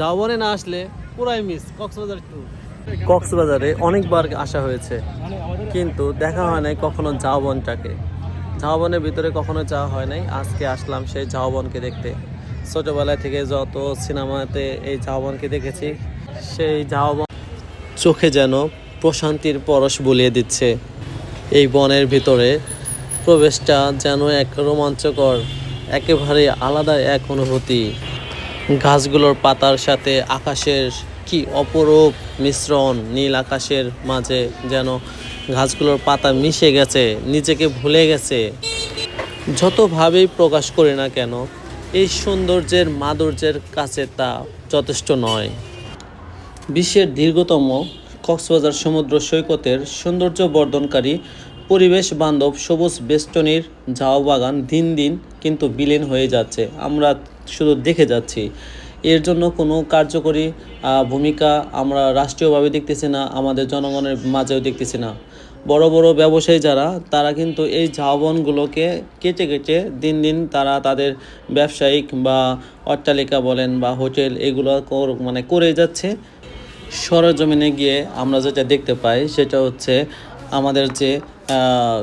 জাওবনে না আসলে পুরাই মিস কক্সবাজার কক্সবাজারে অনেকবার আসা হয়েছে, কিন্তু দেখা হয় নাই কখনো ঝাউবনটাকে ঝাউবনের ভিতরে কখনো যাওয়া হয় নাই, আজকে আসলাম সেই ঝাউবনকে দেখতে। ছোটবেলা থেকে যত সিনেমাতে এই ঝাউবনকে দেখেছি, সেই ঝাউবন চোখে যেন প্রশান্তির পরশ বলিয়ে দিচ্ছে। এই বনের ভিতরে প্রবেশটা যেন এক রোমাঞ্চকর, একেবারে আলাদা এক অনুভূতি। গাছগুলোর পাতার সাথে আকাশের কি অপরূপ মিশ্রণ, নীল আকাশের মাঝে যেন গাছগুলোর পাতা মিশে গেছে, নিজেকে ভুলে গেছে। যতভাবেই প্রকাশ করি না কেন, এই সৌন্দর্যের মাধুর্যের কাছে তা যথেষ্ট নয়। বিশ্বের দীর্ঘতম কক্সবাজার সমুদ্র সৈকতের সৌন্দর্য বর্ধনকারী পরিবেশ বান্ধব সবুজ বেষ্টনীর ঝাউ বাগান দিন দিন কিন্তু বিলীন হয়ে যাচ্ছে। আমরা শুধু দেখে যাচ্ছি। এর জন্য কোনো কার্যকরী ভূমিকা আমরা রাষ্ট্রীয়ভাবে দেখতেছি না, আমাদের জনগণের মাঝেও দেখতেছি না। বড় বড় ব্যবসায়ী যারা, তারা কিন্তু এই ঝাউবনগুলোকে কেটে কেটে দিন দিন তারা তাদের ব্যবসায়িক বা অট্টালিকা বলেন বা হোটেল এগুলো মানে করে যাচ্ছে। সরজমিনে গিয়ে আমরা যেটা দেখতে পাই সেটা হচ্ছে আমাদের যে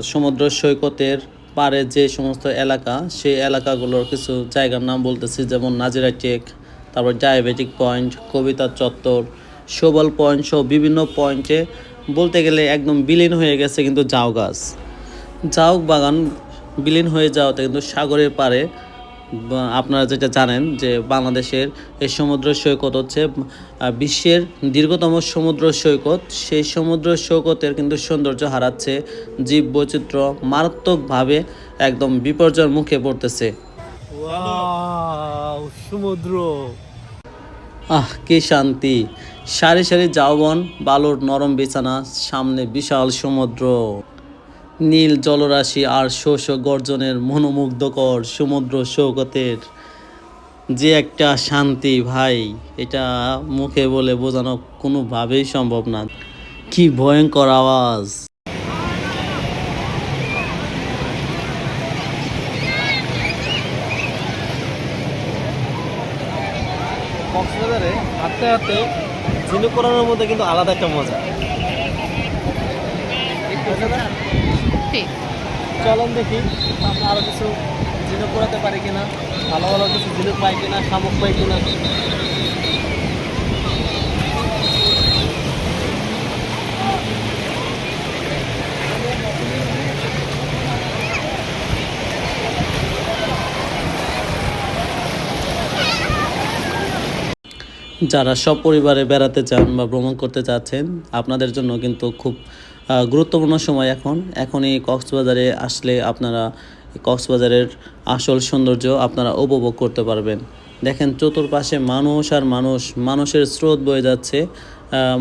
সমুদ্র সৈকতের পারে যে সমস্ত এলাকা, সেই এলাকাগুলোর কিছু জায়গার নাম বলতেছি, যেমন নাজিরা টেক, তারপর ডায়াবেটিক পয়েন্ট, কবিতা চত্বর শোবল পয়েন্ট সহ বিভিন্ন পয়েন্টে বলতে গেলে একদম বিলীন হয়ে গেছে কিন্তু জাউ গাছ। জাউ বাগান বিলীন হয়ে যাওয়াতে কিন্তু সাগরের বা আপনারা যেটা জানেন যে বাংলাদেশের এই সমুদ্র সৈকত হচ্ছে বিশ্বের দীর্ঘতম সমুদ্র সৈকত। সেই সমুদ্র সৈকতের কিন্তু সৌন্দর্য হারাচ্ছে জীব বৈচিত্র্য মারাত্মকভাবে একদম বিপর্যয়ের মুখে পড়তেছে। সমুদ্র। আহ কি শান্তি। সারি সারি জাউবন বালুর নরম বিছানা সামনে বিশাল সমুদ্র। নীল জলরাশি আর শোষ গর্জনের মনোমুগ্ধকর সমুদ্র সৌকতের যে একটা শান্তি, ভাই, এটা মুখে বলে বোঝানো কোনোভাবেই সম্ভব না। কি ভয়ঙ্কর আওয়াজ। কক্সবাজারে হাঁটতে হাঁটতে ঝিনুক করানোর মধ্যে কিন্তু আলাদা একটা মজা। ঠিক চলন দেখি, আমরা আরও কিছু ঝিনুক করাতে পারি কিনা, ভালো ভালো কিছু ঝিনুক পাই কিনা, শামুক পাই কিনা। যারা সপরিবারে বেড়াতে চান বা ভ্রমণ করতে চাচ্ছেন, আপনাদের জন্য কিন্তু খুব গুরুত্বপূর্ণ সময় এখন। এখনই কক্সবাজারে আসলে আপনারা কক্সবাজারের আসল সৌন্দর্য আপনারা উপভোগ করতে পারবেন। দেখেন চতুর্পাশে মানুষ আর মানুষ, মানুষের স্রোত বয়ে যাচ্ছে।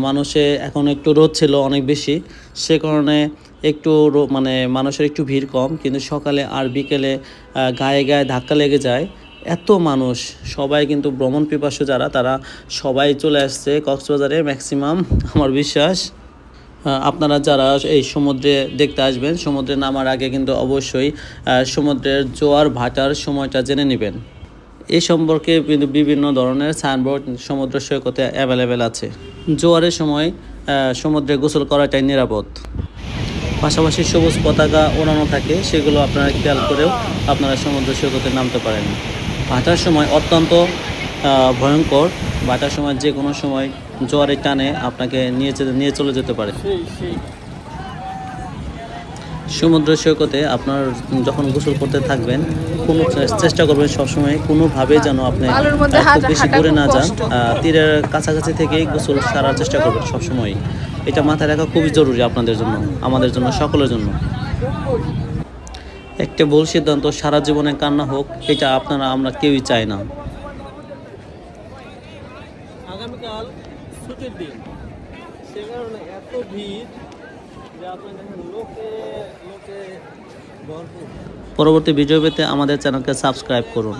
মানুষে এখন একটু রোদ ছিল অনেক বেশি, সে কারণে একটু মানে মানুষের একটু ভিড় কম, কিন্তু সকালে আর বিকেলে গায়ে গায়ে ধাক্কা লেগে যায়। এত মানুষ, সবাই কিন্তু ভ্রমণ পিপাসু যারা, তারা সবাই চলে আসছে কক্সবাজারে, ম্যাক্সিমাম, আমার বিশ্বাস। আপনারা যারা এই সমুদ্রে দেখতে আসবেন, সমুদ্রে নামার আগে কিন্তু অবশ্যই সমুদ্রের জোয়ার ভাটার সময়টা জেনে নেবেন। এ সম্পর্কে কিন্তু বিভিন্ন ধরনের সাইনবোর্ড সমুদ্র সৈকতে অ্যাভেলেবেল আছে। জোয়ারের সময় সমুদ্রে গোসল করাটাই নিরাপদ। পাশাপাশি সবুজ পতাকা ওড়ানো থাকে, সেগুলো আপনারা খেয়াল করেও আপনারা সমুদ্র সৈকতে নামতে পারেন। ভাটার সময় অত্যন্ত ভয়ঙ্কর। ভাটার সময় যে কোনো সময় জোয়ারের টানে আপনাকে নিয়ে নিয়ে চলে যেতে পারে। সমুদ্র সৈকতে আপনার যখন গোসল করতে থাকবেন কোনো চেষ্টা করবেন সবসময় কোনোভাবেই যেন আপনি খুব বেশি দূরে না যান। তীরের কাছাকাছি থেকে গোসল সারার চেষ্টা করবেন সবসময় এটা মাথায় রাখা খুবই জরুরি আপনাদের জন্য আমাদের জন্য সকলের জন্য। একটা ভুল সিদ্ধান্ত সারা জীবনে কান্না হোক এটা আপনারা আমরা কেউই চাই না। ছুটির দিন। সে কারণে এত ভিড় যে আপনি দেখেন লোকে লোকে পরবর্তী ভিডিও পেতে আমাদের চ্যানেলকে সাবস্ক্রাইব করুন।